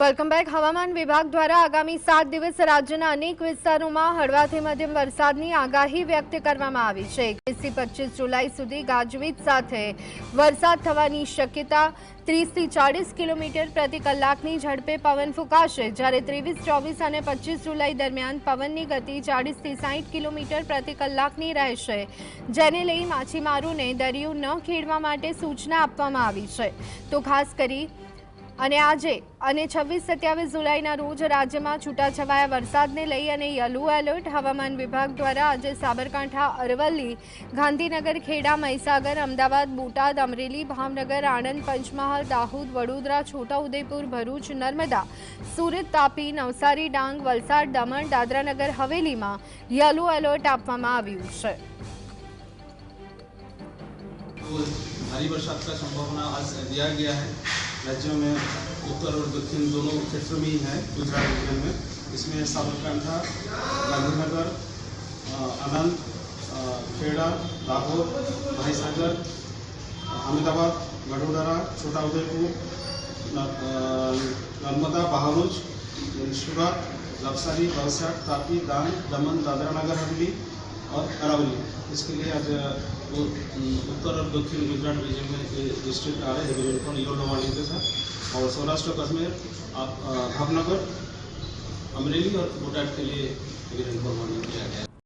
Welcome back હવામાન વિભાગ દ્વારા આગામી સાત દિવસ રાજ્યના અનેક વિસ્તારોમાં હળવાથી મધ્યમ વરસાદની આગાહી વ્યક્ત કરવામાં આવી છે. એકવીસથી પચીસ જુલાઈ સુધી ગાજવીજ સાથે વરસાદ થવાની શક્યતા ત્રીસથી ચાળીસ કિલોમીટર પ્રતિ કલાકની ઝડપે પવન ફૂંકાશે. જ્યારે ત્રેવીસ, ચોવીસ અને પચીસ જુલાઈ દરમિયાન પવનની ગતિ ચાળીસથી સાઠ કિલોમીટર પ્રતિ કલાકની રહેશે. જેને લઈ માછીમારોને દરિયો ન ખેડવા માટે સૂચના આપવામાં આવી છે. તો ખાસ કરી અને આજે અને છવ્વીસ સત્યાવીસ જુલાઈના રોજ રાજ્યમાં છૂટાછવાયા વરસાદને લઈ અને યલો એલર્ટ હવામાન વિભાગ દ્વારા આજે સાબરકાંઠા અરવલ્લી ગાંધીનગર ખેડા મહીસાગર અમદાવાદ બોટાદ અમરેલી ભાવનગર આણંદ પંચમહાલ દાહોદ વડોદરા છોટાઉદેપુર ભરૂચ નર્મદા સુરત તાપી નવસારી ડાંગ વલસાડ દમણ દાદરાનગર હવેલીમાં યલો એલર્ટ આપવામાં આવ્યું છે तो भारी बरसात का संभावना आज दिया गया है राज्यों में उत्तर और दक्षिण दोनों क्षेत्रों में ही है, गुजरात रीजन में। इसमें साबरकांठा, गांधीनगर आनंद खेड़ा दाहोद महीसागर, अहमदाबाद, वडोदरा छोटा उदयपुर नर्मदा बहारूच सूरत नवसारी, वलसाड, तापी डांग दमन, दादरा नगर, हवेली और अरावली इसके लिए आज वो, उत्तर और दक्षिण गुजरात रीजन में डिस्ट्रिक्ट आ रहे हैं रेनफॉल येलो वार्निंग के साथ। और सौराष्ट्र कश्मीर भावनगर अमरेली और बोटाट के लिए वार्निंग किया गया